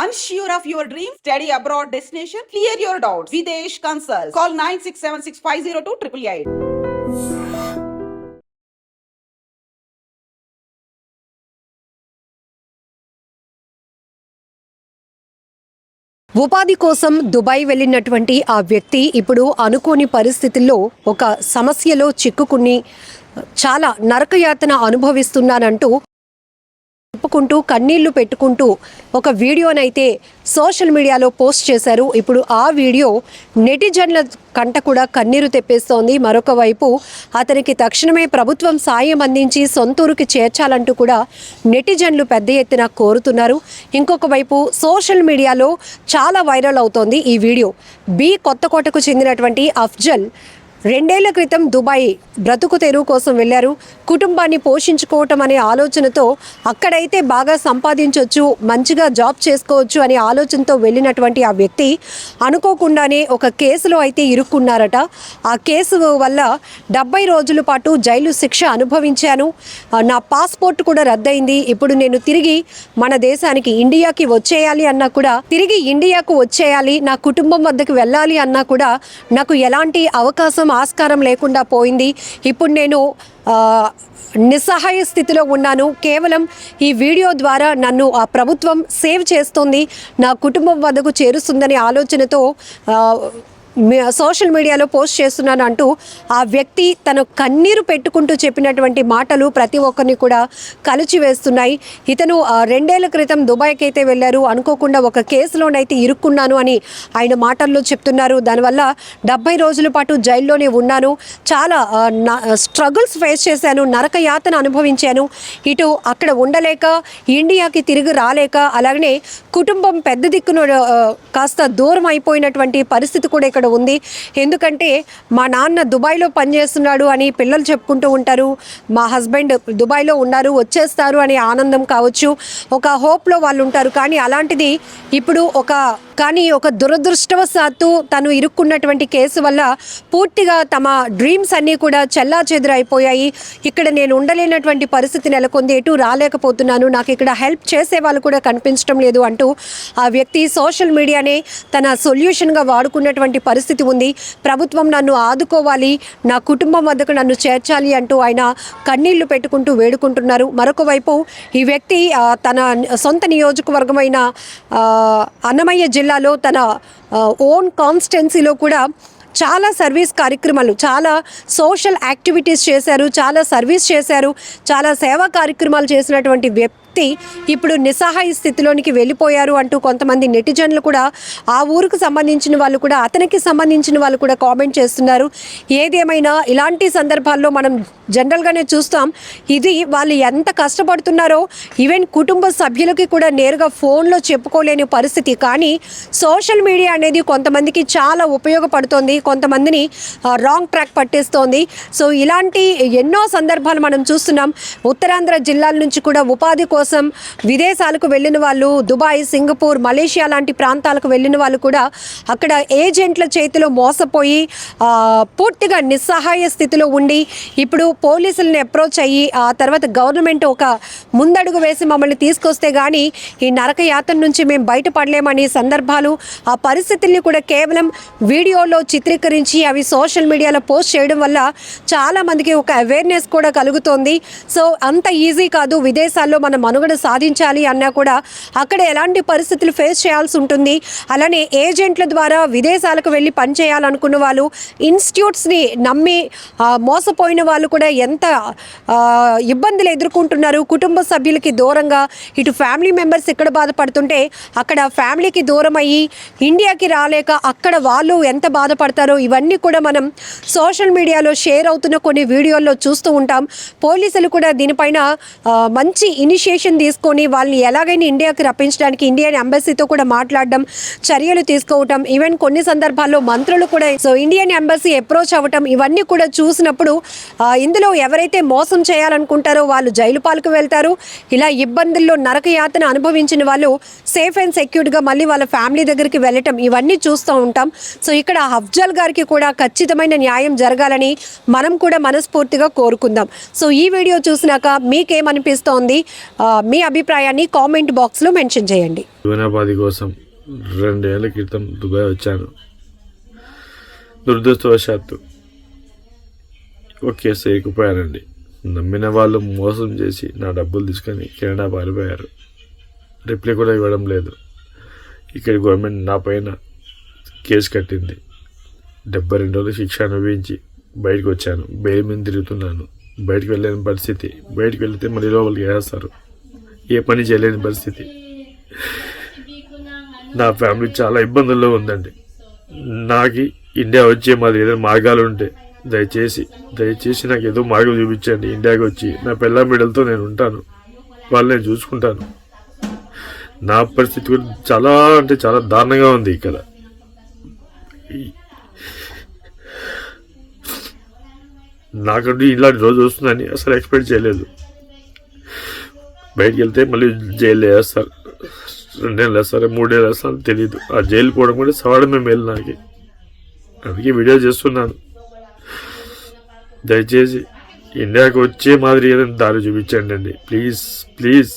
Unsure of your dream? Study abroad destination? Clear your doubts. Videsh Consult. Call 9676502888. ఉపాధి కోసం Dubai వెళ్ళినటువంటి ఆ వ్యక్తి ఇప్పుడు అనుకోని పరిస్థితుల్లో ఒక సమస్యలో చిక్కుకుని చాలా నరకయాతన అనుభవిస్తున్నానంటూ చెప్పుకుంటూ కన్నీళ్ళు పెట్టుకుంటూ ఒక వీడియోనైతే సోషల్ మీడియాలో పోస్ట్ చేశారు. ఇప్పుడు ఆ వీడియో నెటిజన్ల కంట కూడా కన్నీరు తెప్పేస్తోంది. మరొక వైపు అతనికి తక్షణమే ప్రభుత్వం సాయం అందించి సొంతూరుకి చేర్చాలంటూ కూడా నెటిజన్లు పెద్ద ఎత్తున కోరుతున్నారు. ఇంకొక వైపు సోషల్ మీడియాలో చాలా వైరల్ అవుతోంది ఈ వీడియో. బి కొత్తకోటకు చెందినటువంటి అఫ్జల్ రెండేళ్ళ క్రితం దుబాయ్ బ్రతుకు తెరువు కోసం వెళ్ళారు. కుటుంబాన్ని పోషించుకోవటం అనే ఆలోచనతో అక్కడైతే బాగా సంపాదించవచ్చు మంచిగా జాబ్ చేసుకోవచ్చు అనే ఆలోచనతో వెళ్ళినటువంటి ఆ వ్యక్తి అనుకోకుండానే ఒక కేసులో అయితే ఇరుక్కున్నారట. ఆ కేసు వల్ల డెబ్బై రోజుల పాటు జైలు శిక్ష అనుభవించాను. నా పాస్పోర్ట్ కూడా రద్దయింది. ఇప్పుడు నేను తిరిగి మన దేశానికి ఇండియాకి వచ్చేయాలి అన్నా కూడా తిరిగి ఇండియాకు వచ్చేయాలి నా కుటుంబం వద్దకు వెళ్ళాలి అన్నా కూడా నాకు ఎలాంటి అవకాశం ఆస్కారం లేకుండా పోయింది. ఇప్పుడు నేను నిస్సహాయ స్థితిలో ఉన్నాను. కేవలం ఈ వీడియో ద్వారా నన్ను ఆ ప్రభుత్వం సేవ్ చేస్తుంది. నా కుటుంబం వద్దకు చేరుస్తుందనే ఆలోచనతో సోషల్ మీడియాలో పోస్ట్ చేస్తున్నాను అంటూ ఆ వ్యక్తి తను కన్నీరు పెట్టుకుంటూ చెప్పినటువంటి మాటలు ప్రతి ఒక్కరిని కూడా కలిచివేస్తున్నాయి. ఇతను రెండేళ్ళ క్రితం దుబాయ్కి అయితే వెళ్ళారు. అనుకోకుండా ఒక కేసులోనైతే ఇరుక్కున్నాను అని ఆయన మాటల్లో చెప్తున్నారు. దానివల్ల డెబ్బై రోజుల పాటు జైల్లోనే ఉన్నాను. చాలా స్ట్రగుల్స్ ఫేస్ చేశాను. నరక యాతన అనుభవించాను. ఇటు అక్కడ ఉండలేక ఇండియాకి తిరిగి రాలేక అలాగనే కుటుంబం పెద్ద దిక్కును కాస్త దూరం అయిపోయినటువంటి పరిస్థితి కూడా ఇక్కడ ఉంది. ఎందుకంటే మా నాన్న దుబాయ్లో పనిచేస్తున్నాడు అని పిల్లలు చెప్పుకుంటూ ఉంటారు. మా హస్బెండ్ దుబాయ్లో ఉన్నారు వచ్చేస్తారు అనే ఆనందం కావచ్చు. ఒక హోప్లో వాళ్ళు ఉంటారు. కానీ అలాంటిది ఇప్పుడు ఒక కానీ ఒక దురదృష్టవశాత్తు తను ఇరుక్కున్నటువంటి కేసు వల్ల పూర్తిగా తమ డ్రీమ్స్ అన్నీ కూడా చెల్లా అయిపోయాయి ఇక్కడ నేను ఉండలేనటువంటి పరిస్థితి నెలకొంది. ఎటు రాలేకపోతున్నాను. నాకు ఇక్కడ హెల్ప్ చేసే వాళ్ళు కూడా కనిపించడం లేదు అంటూ ఆ వ్యక్తి సోషల్ మీడియానే తన సొల్యూషన్గా వాడుకున్నటువంటి పరిస్థితి ఉంది. ప్రభుత్వం నన్ను ఆదుకోవాలి. నా కుటుంబం వద్దకు నన్ను చేర్చాలి అంటూ ఆయన కన్నీళ్ళు పెట్టుకుంటూ వేడుకుంటున్నారు. మరొక వైపు ఈ వ్యక్తి తన సొంత నియోజకవర్గమైన అన్నమయ్య జిల్లా జిల్లాలో తన ఓన్ కాన్స్టెన్సీలో కూడా చాలా సర్వీస్ కార్యక్రమాలు చాలా సోషల్ యాక్టివిటీస్ చేశారు చాలా సర్వీస్ చేశారు చాలా సేవా కార్యక్రమాలు చేసినటువంటి వ్యక్తి ఇప్పుడు నిస్సహాయ స్థితిలోనికి వెళ్ళిపోయారు అంటూ కొంతమంది నెటిజన్లు కూడా ఆ ఊరికి సంబంధించిన వాళ్ళు కూడా అతనికి సంబంధించిన వాళ్ళు కూడా కామెంట్ చేస్తున్నారు. ఏదేమైనా ఇలాంటి సందర్భాల్లో మనం జనరల్గానే చూస్తాం ఇది వాళ్ళు ఎంత కష్టపడుతున్నారో ఈవెన్ కుటుంబ సభ్యులకి కూడా నేరుగా ఫోన్లో చెప్పుకోలేని పరిస్థితి. కానీ సోషల్ మీడియా అనేది కొంతమందికి చాలా ఉపయోగపడుతోంది కొంతమందిని రాంగ్ ట్రాక్ పట్టేస్తోంది. సో ఇలాంటి ఎన్నో సందర్భాలు మనం చూస్తున్నాం. ఉత్తరాంధ్ర జిల్లాల నుంచి కూడా ఉపాధి కోసం కోసం విదేశాలకు వెళ్ళిన వాళ్ళు దుబాయ్ సింగపూర్ మలేషియా లాంటి ప్రాంతాలకు వెళ్ళిన వాళ్ళు కూడా అక్కడ ఏజెంట్ల చేతిలో మోసపోయి పూర్తిగా నిస్సహాయ స్థితిలో ఉండి ఇప్పుడు పోలీసులను అప్రోచ్ అయ్యి ఆ తర్వాత గవర్నమెంట్ ఒక ముందడుగు వేసి మమ్మల్ని తీసుకొస్తే కానీ ఈ నరకయాత్ర నుంచి మేము బయటపడలేమనే సందర్భాలు ఆ పరిస్థితుల్ని కూడా కేవలం వీడియోలో చిత్రీకరించి అవి సోషల్ మీడియాలో పోస్ట్ చేయడం వల్ల చాలామందికి ఒక అవేర్నెస్ కూడా కలుగుతోంది. సో అంత ఈజీ కాదు. విదేశాల్లో మనం మనుగడ సాధించాలి అన్నా కూడా అక్కడ ఎలాంటి పరిస్థితులు ఫేస్ చేయాల్సి ఉంటుంది. అలానే ఏజెంట్ల ద్వారా విదేశాలకు వెళ్ళి పనిచేయాలనుకున్న వాళ్ళు ఇన్స్టిట్యూట్స్ని నమ్మి మోసపోయిన వాళ్ళు కూడా ఎంత ఇబ్బందులు ఎదుర్కొంటున్నారు. కుటుంబ సభ్యులకి దూరంగా ఇటు ఫ్యామిలీ మెంబర్స్ ఇక్కడ బాధపడుతుంటే అక్కడ ఫ్యామిలీకి దూరం అయ్యి ఇండియాకి రాలేక అక్కడ వాళ్ళు ఎంత బాధపడతారో ఇవన్నీ కూడా మనం సోషల్ మీడియాలో షేర్ అవుతున్న కొన్ని వీడియోల్లో చూస్తూ ఉంటాం. పోలీసులు కూడా దీనిపైన మంచి ఇనిషియేషన్ తీసుకొని వాళ్ళని ఎలాగైనా ఇండియాకి రప్పించడానికి ఇండియన్ ఎంబసీతో కూడా మాట్లాడడం చర్యలు తీసుకోవటం ఈవెన్ కొన్ని సందర్భాల్లో మంత్రులు కూడా సో ఇండియన్ ఎంబసీ అప్రోచ్ అవ్వటం ఇవన్నీ కూడా చూసినప్పుడు ఇందులో ఎవరైతే మోసం చేయాలనుకుంటారో వాళ్ళు జైలు పాలకు వెళ్తారు. ఇలా ఇబ్బందుల్లో నరకయాతన అనుభవించిన వాళ్ళు సేఫ్ అండ్ సెక్యూర్డ్గా మళ్ళీ వాళ్ళ ఫ్యామిలీ దగ్గరికి వెళ్ళటం ఇవన్నీ చూస్తూ ఉంటాం. సో ఇక్కడ అఫ్జల్ గారికి కూడా ఖచ్చితమైన న్యాయం జరగాలని మనం కూడా మనస్ఫూర్తిగా కోరుకుందాం. సో ఈ వీడియో చూసినాక మీకేమనిపిస్తోంది? మీ అభిప్రాయాన్ని కామెంట్ బాక్స్లో మెన్షన్ చేయండి. జీవనోపాధి కోసం రెండేళ్ళ క్రితం దుబాయ్ వచ్చాను. దురదృష్టవశాత్తు ఓకే కేసు ఎక్కిపోయానండి నమ్మిన వాళ్ళు మోసం చేసి నా డబ్బులు తీసుకొని కెనడా పారిపోయారు. రిప్లై కూడా ఇవ్వడం లేదు. ఇక్కడ గవర్నమెంట్ నా పైన కేసు కట్టింది. డెబ్బై రెండు రోజులు శిక్ష అనుభవించి బయటకు వచ్చాను. బెయిల్ మీద తిరుగుతున్నాను. బయటకు వెళ్ళలేని పరిస్థితి. బయటకు వెళితే మళ్ళీ లోపలికి వేస్తారు ఏ పని చేయలేని పరిస్థితి. నా ఫ్యామిలీ చాలా ఇబ్బందుల్లో ఉందండి. నాకు ఇండియా వచ్చే మాది ఏదైనా మార్గాలు ఉంటే దయచేసి దయచేసి నాకు ఏదో మార్గం చూపించండి. ఇండియాకి వచ్చి నా పిల్ల బిడ్డలతో నేను ఉంటాను. వాళ్ళు నేను చూసుకుంటాను. నా పరిస్థితి కూడా చాలా అంటే చాలా దారుణంగా ఉంది ఇక్కడ. నాకంటూ ఇలాంటి రోజు వస్తుందని అసలు ఎక్స్పెక్ట్ చేయలేదు. బయటికి వెళ్తే మళ్ళీ జైలు వేస్తారు. రెండేళ్ళు వేస్తారు మూడేళ్ళు వేస్తారు తెలియదు ఆ జైలు పోవడం కూడా సవాడమే మేలు నాకు. అందుకే వీడియో చేస్తున్నాను. దయచేసి ఇండియాకి వచ్చే మాదిరి ఏదైనా దారి చూపించండి అండి. Please please.